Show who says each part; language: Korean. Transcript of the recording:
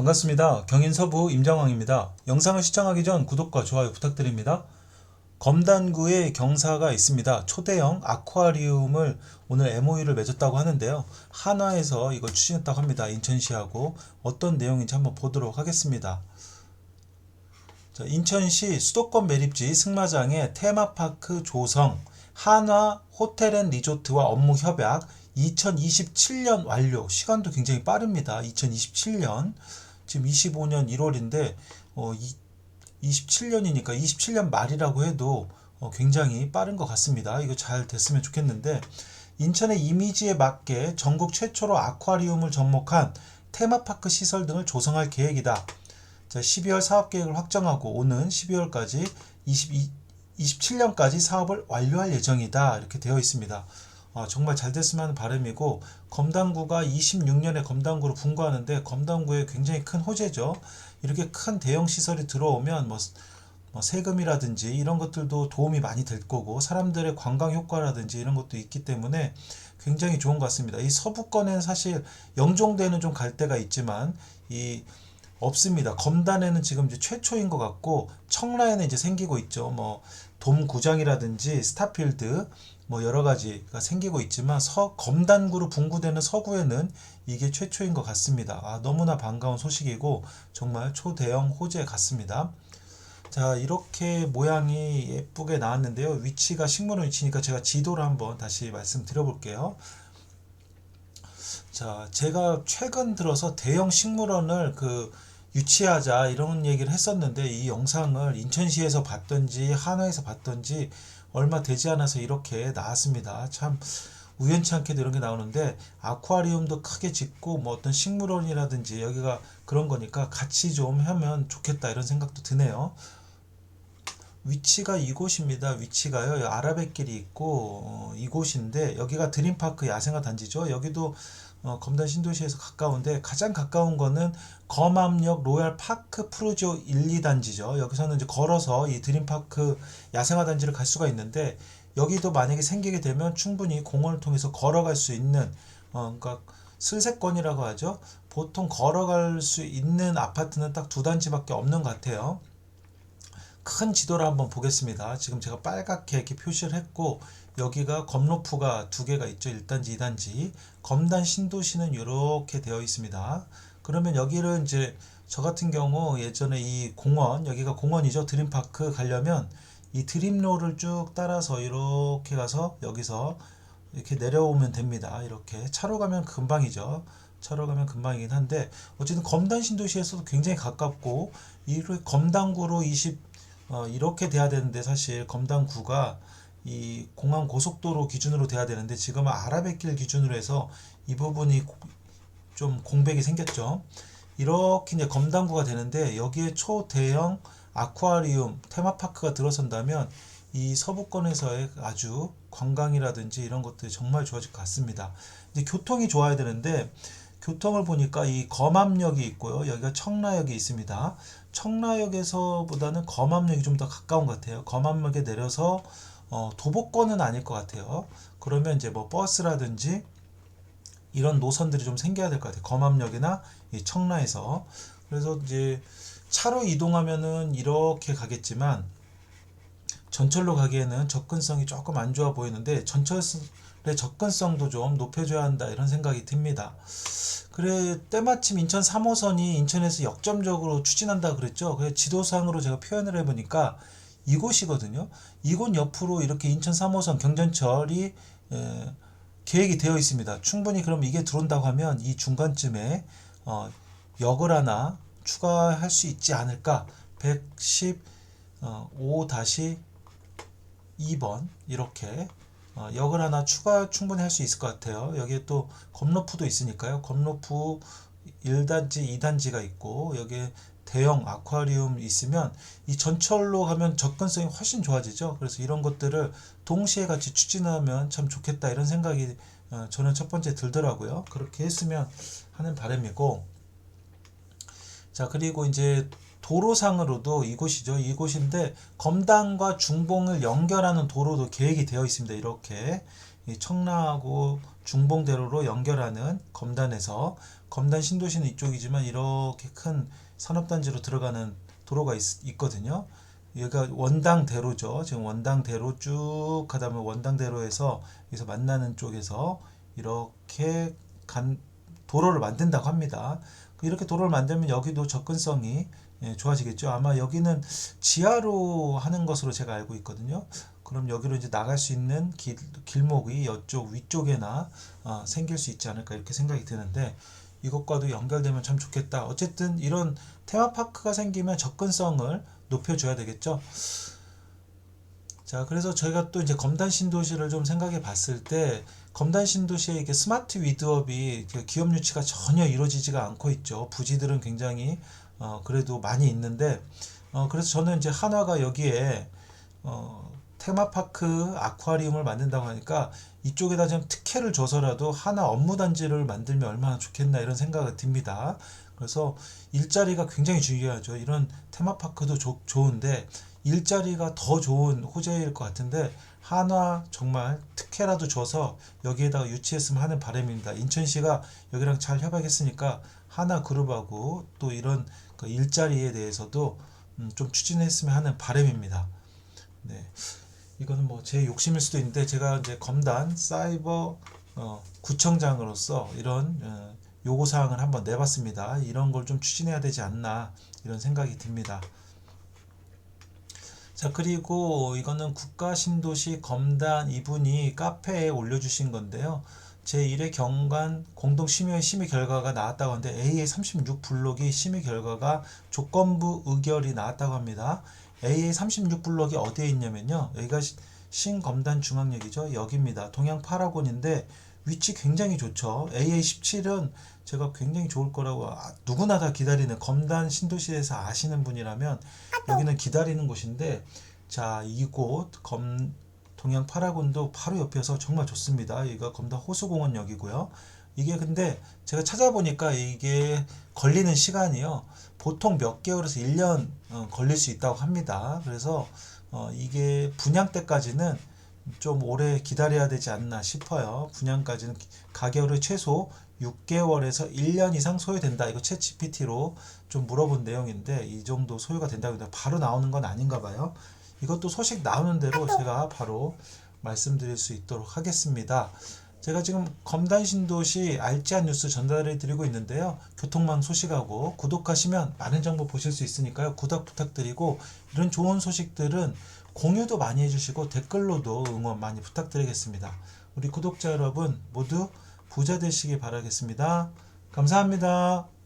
Speaker 1: 반갑습니다. 경인 서부 임장왕입니다. 영상을 시청하기 전 구독과 좋아요 부탁드립니다. 검단구에 경사가 있습니다. 초대형 아쿠아리움을 오늘 MOU를 맺었다고 하는데요. 한화에서 이걸 추진했다고 합니다. 인천시하고 어떤 내용인지 한번 보도록 하겠습니다. 자, 인천시 수도권 매립지 승마장의 테마파크 조성, 한화 호텔 앤 리조트와 업무 협약 2027년 완료. 시간도 굉장히 빠릅니다. 2027년. 지금 25년 1월인데 어, 27년이니까 27년 말이라고 해도 어, 굉장히 빠른 것 같습니다. 이거 잘 됐으면 좋겠는데 인천의 이미지에 맞게 전국 최초로 아쿠아리움을 접목한 테마파크 시설 등을 조성할 계획이다. 자, 12월 사업 계획을 확정하고 오는 12월까지 22, 27년까지 사업을 완료할 예정이다. 이렇게 되어 있습니다. 어, 정말 잘 됐으면 하는 바람이고 검단구가 26년에 검단구로 분구하는데 검단구에 굉장히 큰 호재죠. 이렇게 큰 대형 시설이 들어오면 뭐, 뭐 세금이라든지 이런 것들도 도움이 많이 될 거고 사람들의 관광 효과라든지 이런 것도 있기 때문에 굉장히 좋은 것 같습니다. 이 서부권에는 사실 영종대는 좀 갈 데가 있지만 이 없습니다. 검단에는 지금 이제 최초인 것 같고 청라에는 이제 생기고 있죠. 뭐 돔구장이라든지 스타필드 뭐 여러 가지가 생기고 있지만 서 검단구로 분구되는 서구에는 이게 최초인 것 같습니다. 아, 너무나 반가운 소식이고 정말 초대형 호재 같습니다. 자 이렇게 모양이 예쁘게 나왔는데요. 위치가 식물원 위치니까 제가 지도를 한번 다시 말씀드려 볼게요. 자, 제가 최근 들어서 대형 식물원을 그 유치하자 이런 얘기를 했었는데 이 영상을 인천시에서 봤던지 한화에서 봤던지 얼마 되지 않아서 이렇게 나왔습니다. 참 우연치 않게도 이런 게 나오는데 아쿠아리움도 크게 짓고 뭐 어떤 식물원이라든지 여기가 그런 거니까 같이 좀 하면 좋겠다 이런 생각도 드네요. 위치가 이곳입니다. 위치가요. 아라뱃길이 있고 어, 이곳인데 여기가 드림파크 야생화 단지죠. 여기도 어, 검단 신도시에서 가까운데 가장 가까운 거는 검암역 로얄 파크 프루지오 1, 2단지죠. 여기서는 이제 걸어서 이 드림파크 야생화 단지를 갈 수가 있는데 여기도 만약에 생기게 되면 충분히 공원을 통해서 걸어갈 수 있는 어, 그러니까 슬세권이라고 하죠. 보통 걸어갈 수 있는 아파트는 딱 두 단지밖에 없는 것 같아요. 큰 지도를 한번 보겠습니다. 지금 제가 빨갛게 이렇게 표시를 했고 여기가 검로프가 두 개가 있죠. 1단지, 2단지. 검단 신도시는 이렇게 되어 있습니다. 그러면 여기를 이제 저 같은 경우 예전에 이 공원, 여기가 공원이죠. 드림파크 가려면 이 드림로를 쭉 따라서 이렇게 가서 여기서 이렇게 내려오면 됩니다. 이렇게 차로 가면 금방이죠. 차로 가면 금방이긴 한데 어쨌든 검단 신도시에서도 굉장히 가깝고 이 검단구로 20 어, 이렇게 돼야 되는데 사실 검단구가 이 공항 고속도로 기준으로 돼야 되는데 지금은 아라뱃길 기준으로 해서 이 부분이 좀 공백이 생겼죠. 이렇게 이제 검단구가 되는데 여기에 초대형 아쿠아리움 테마파크가 들어선다면 이 서부권에서의 아주 관광이라든지 이런 것들이 정말 좋아질 것 같습니다. 이제 교통이 좋아야 되는데 교통을 보니까 이 검암역이 있고요. 여기가 청라역이 있습니다. 청라역에서보다는 검암역이 좀 더 가까운 것 같아요. 검암역에 내려서 어, 도보권은 아닐 것 같아요. 그러면 이제 뭐 버스라든지 이런 노선들이 좀 생겨야 될 것 같아요. 검암역이나 이 청라에서. 그래서 이제 차로 이동하면은 이렇게 가겠지만 전철로 가기에는 접근성이 조금 안 좋아 보이는데 전철 의 접근성도 좀 높여줘야 한다 이런 생각이 듭니다. 그래 때마침 인천 3호선이 인천에서 역점적으로 추진한다 그랬죠. 그래서 지도상으로 제가 표현을 해보니까 이곳이거든요. 이곳 옆으로 이렇게 인천 3호선 경전철이 에, 계획이 되어 있습니다. 충분히 그럼 이게 들어온다고 하면 이 중간쯤에 어, 역을 하나 추가할 수 있지 않을까? 115 다시 2번 이렇게 어, 역을 하나 추가 충분히 할 수 있을 것 같아요. 여기에 또 검로프도 있으니까요. 검로프 1단지, 2단지가 있고 여기에 대형 아쿠아리움 있으면 이 전철로 가면 접근성이 훨씬 좋아지죠. 그래서 이런 것들을 동시에 같이 추진하면 참 좋겠다 이런 생각이 어, 저는 첫 번째 들더라고요. 그렇게 했으면 하는 바람이고 자 그리고 이제 도로상으로도 이곳이죠. 이곳인데 검단과 중봉을 연결하는 도로도 계획이 되어 있습니다. 이렇게 청라하고 중봉대로로 연결하는 검단에서 검단 신도시는 이쪽이지만 이렇게 큰 산업단지로 들어가는 도로가 있, 거든요 여기가 원당대로죠. 지금 원당대로 쭉 가다 보면 원당대로에서 여기서 만나는 쪽에서 이렇게 간 도로를 만든다고 합니다. 이렇게 도로를 만들면 여기도 접근성이 예, 좋아지겠죠. 아마 여기는 지하로 하는 것으로 제가 알고 있거든요. 그럼 여기로 이제 나갈 수 있는 길, 길목이 이쪽 위쪽에나 어, 생길 수 있지 않을까 이렇게 생각이 드는데 이것과도 연결되면 참 좋겠다. 어쨌든 이런 테마파크가 생기면 접근성을 높여줘야 되겠죠. 자, 그래서 저희가 또 이제 검단 신도시를 좀 생각해 봤을 때 검단 신도시에 이게 스마트 위드업이 그 기업 유치가 전혀 이루어지지가 않고 있죠. 부지들은 굉장히 어, 그래도 많이 있는데 어, 그래서 저는 이제 한화가 여기에 어, 테마파크 아쿠아리움을 만든다고 하니까 이쪽에다 좀 특혜를 줘서라도 하나 업무 단지를 만들면 얼마나 좋겠나 이런 생각이 듭니다. 그래서 일자리가 굉장히 중요하죠. 이런 테마파크도 좋- 좋은데 일자리가 더 좋은 호재일 것 같은데 한화 정말 특혜라도 줘서 여기에다가 유치했으면 하는 바람입니다. 인천시가 여기랑 잘 협약했으니까 하나 그룹하고 또 이런 그 일자리에 대해서도 음, 좀 추진했으면 하는 바람입니다. 네. 이거는 뭐 제 욕심일 수도 있는데 제가 이제 검단 사이버 어, 구청장으로서 이런 어, 요구 사항을 한번 내봤습니다. 이런 걸 좀 추진해야 되지 않나 이런 생각이 듭니다. 자 그리고 이거는 국가신도시 검단 이분이 카페에 올려주신 건데요. 제1회 경관 공동심의 심의 결과가 나왔다고 하는데 AA 36 블록이 심의 결과가 조건부 의결이 나왔다고 합니다. AA 36 블록이 어디에 있냐면요. 여기가 시- 신검단 중앙역이죠. 여기입니다. 동양 파라곤인데 위치 굉장히 좋죠. AA 17은 제가 굉장히 좋을 거라고 아, 누구나 다 기다리는 검단 신도시에서 아시는 분이라면 여기는 기다리는 곳인데 자 이곳 검 동양 파라곤도 바로 옆에서 정말 좋습니다. 여기가 검단 호수공원역이고요. 이게 근데 제가 찾아보니까 이게 걸리는 시간이요. 보통 몇 개월에서 1년 어, 걸릴 수 있다고 합니다. 그래서 어, 이게 분양 때까지는 좀 오래 기다려야 되지 않나 싶어요. 분양까지는 기- 가격을 최소 6개월에서 1년 이상 소요된다. 이거 챗 GPT로 좀 물어본 내용인데 이 정도 소요가 된다고 해도 바로 나오는 건 아닌가 봐요. 이것도 소식 나오는 대로 제가 바로 말씀드릴 수 있도록 하겠습니다. 제가 지금 검단 신도시 알짜한 뉴스 전달해 드리고 있는데요. 교통망 소식하고 구독하시면 많은 정보 보실 수 있으니까요. 구독 부탁드리고 이런 좋은 소식들은 공유도 많이 해주시고 댓글로도 응원 많이 부탁드리겠습니다. 우리 구독자 여러분 모두 부자 되시기 바라겠습니다. 감사합니다.